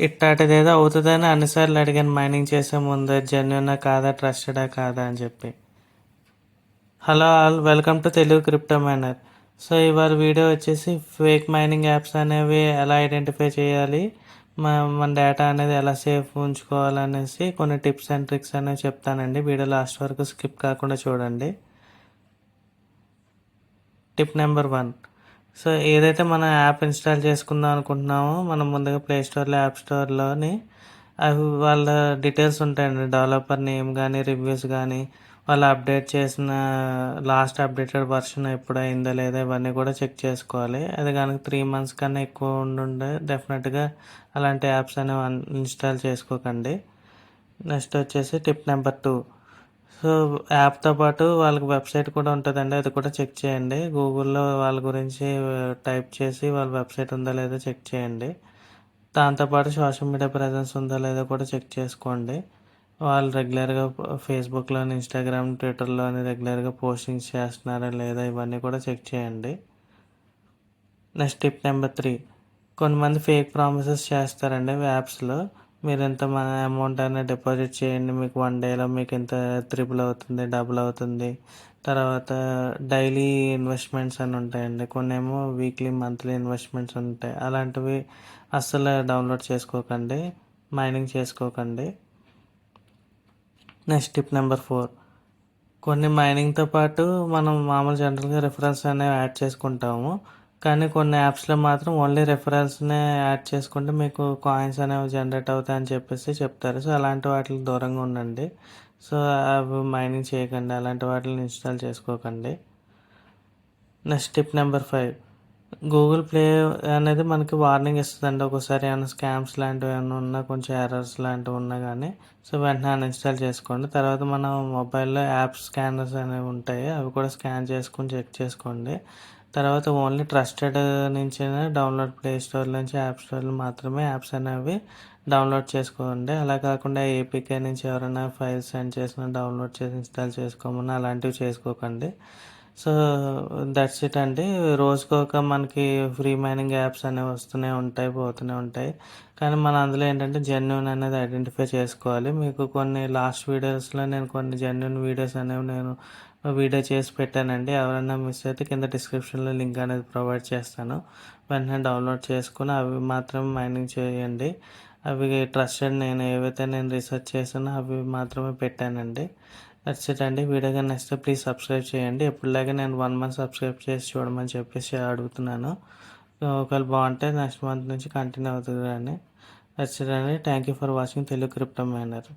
ఇట్టాటిదేదో అవుతుందని అన్నిసార్లు అడిగాను మైనింగ్ చేసే ముందు జెన్యునా కాదా ట్రస్టెడా కాదా? అని చెప్పి. Hello all welcome to Telugu crypto miner so ఇవాళ వీడియో వచ్చేసి ఫేక్ మైనింగ్ యాప్స్ అనేవి ఎలా ఐడెంటిఫై చేయాలి మన డేటా అనేది ఎలా సేఫ్ ఉంచుకోవాలనేసి కొన్ని టిప్స్ అండ్ ట్రిక్స్ అనేవి చెప్తానండి. వీడియో లాస్ట్ వరకు స్కిప్ కాకుండా చూడండి. టిప్ నెంబర్ వన్ సో ఏదైతే మనం యాప్ ఇన్స్టాల్ చేసుకుందాం అనుకుంటున్నామో మనం ముందుగా ప్లే స్టోర్లో యాప్ స్టోర్లోని అవి వాళ్ళ డీటెయిల్స్ ఉంటాయండి. డెవలపర్ నేమ్ కానీ రివ్యూస్ కానీ వాళ్ళు అప్డేట్ చేసిన లాస్ట్ అప్డేటెడ్ వర్షన్ ఎప్పుడు అయిందో లేదా ఇవన్నీ కూడా చెక్ చేసుకోవాలి. అది కనుక త్రీ మంత్స్ కన్నా ఎక్కువ ఉండుండే డెఫినెట్గా అలాంటి యాప్స్ అనేవి ఇన్స్టాల్ చేసుకోకండి. నెక్స్ట్ వచ్చేసి టిప్ నెంబర్ టూ సో యాప్తో పాటు వాళ్ళకి వెబ్సైట్ కూడా ఉంటుందండి. అది కూడా చెక్ చేయండి. గూగుల్లో వాళ్ళ గురించి టైప్ చేసి వాళ్ళ వెబ్సైట్ ఉందా లేదో చెక్ చేయండి. దాంతోపాటు సోషల్ మీడియా ప్రజెన్స్ ఉందా లేదో కూడా చెక్ చేసుకోండి. వాళ్ళు రెగ్యులర్గా ఫేస్బుక్లోని ఇన్స్టాగ్రామ్ ట్విట్టర్లోని రెగ్యులర్గా పోస్టింగ్స్ చేస్తున్నారా లేదా ఇవన్నీ కూడా చెక్ చేయండి. Next tip number three. కొంతమంది ఫేక్ ప్రామిసెస్ చేస్తారండి యాప్స్లో. మీరు ఎంత అమౌంట్ అయినా డిపాజిట్ చేయండి. మీకు వన్ డేలో మీకు ఇంత త్రిపుల్ అవుతుంది డబుల్ అవుతుంది. తర్వాత డైలీ ఇన్వెస్ట్మెంట్స్ అని ఉంటాయండి. కొన్ని ఏమో వీక్లీ మంత్లీ ఇన్వెస్ట్మెంట్స్ ఉంటాయి. అలాంటివి అస్సలు డౌన్లోడ్ చేసుకోకండి. మైనింగ్ చేసుకోకండి. నెక్స్ట్ టిప్ నెంబర్ ఫోర్ కొన్ని మైనింగ్తో పాటు మనం మామూలు జనరల్గా రిఫరెన్స్ అనేవి యాడ్ చేసుకుంటాము. కానీ కొన్ని యాప్స్లో మాత్రం ఓన్లీ రెఫరెన్స్నే యాడ్ చేసుకుంటే మీకు కాయిన్స్ అనేవి జనరేట్ అవుతాయని చెప్పేసి చెప్తారు. సో అలాంటి వాటికి దూరంగా ఉండండి. సో అవి మైనింగ్ చేయకండి. అలాంటి వాటిని ఇన్స్టాల్ చేసుకోకండి. Next tip number five Google play అనేది మనకి వార్నింగ్ ఇస్తుందండి. ఒకసారి ఏమైనా స్కామ్స్ లాంటివి ఏమైనా ఉన్నా కొంచెం ఎర్రర్స్ లాంటివి ఉన్నా కానీ సో వెంటనే అన్ఇన్స్టాల్ చేసుకోండి. తర్వాత మన మొబైల్లో యాప్ స్కానర్స్ అనేవి ఉంటాయి. అవి కూడా స్కాన్ చేసుకుని చెక్ చేసుకోండి. తర్వాత ఓన్లీ ట్రస్టెడ్ నుంచి డౌన్లోడ్ ప్లే స్టోర్ నుంచి యాప్ స్టోర్లు మాత్రమే యాప్స్ అనేవి డౌన్లోడ్ చేసుకోండి. అలా కాకుండా ఏపీకే నుంచి ఎవరైనా ఫైల్స్ సెండ్ చేసినా డౌన్లోడ్ చేసి ఇన్స్టాల్ చేసుకోమన్నా అలాంటివి చేసుకోకండి. సో దట్స్ ఇట్ అండి. రోజుకొక మనకి ఫ్రీ మైనింగ్ యాప్స్ అనేవి వస్తూనే ఉంటాయి పోతూనే ఉంటాయి. కానీ మన అందులో ఏంటంటే జెన్యున్ అనేది ఐడెంటిఫై చేసుకోవాలి. మీకు కొన్ని లాస్ట్ వీడియోస్లో నేను కొన్ని జెన్యున్ వీడియోస్ అనేవి నేను వీడియో చేసి పెట్టానండి. ఎవరైనా మిస్ అయితే కింద డిస్క్రిప్షన్లో లింక్ అనేది ప్రొవైడ్ చేస్తాను. వెంటనే డౌన్లోడ్ చేసుకుని అవి మాత్రం మైనింగ్ చేయండి. అవి ట్రస్టెడ్ నేను ఏవైతే నేను రీసెర్చ్ చేసానో అవి మాత్రమే పెట్టానండి. అండి వీడియో కానీ నెక్స్ట్ ప్లీజ్ సబ్స్క్రైబ్ చేయండి. ఎప్పుడులాగే నేను వన్ మంత్ సబ్స్క్రైబ్ చేసి చూడమని చెప్పేసి అడుగుతున్నాను. ఒకవేళ బాగుంటే నెక్స్ట్ మంత్ నుంచి కంటిన్యూ అవుతుంది అండి దట్స్ అండి thank you for watching Telugu crypto miner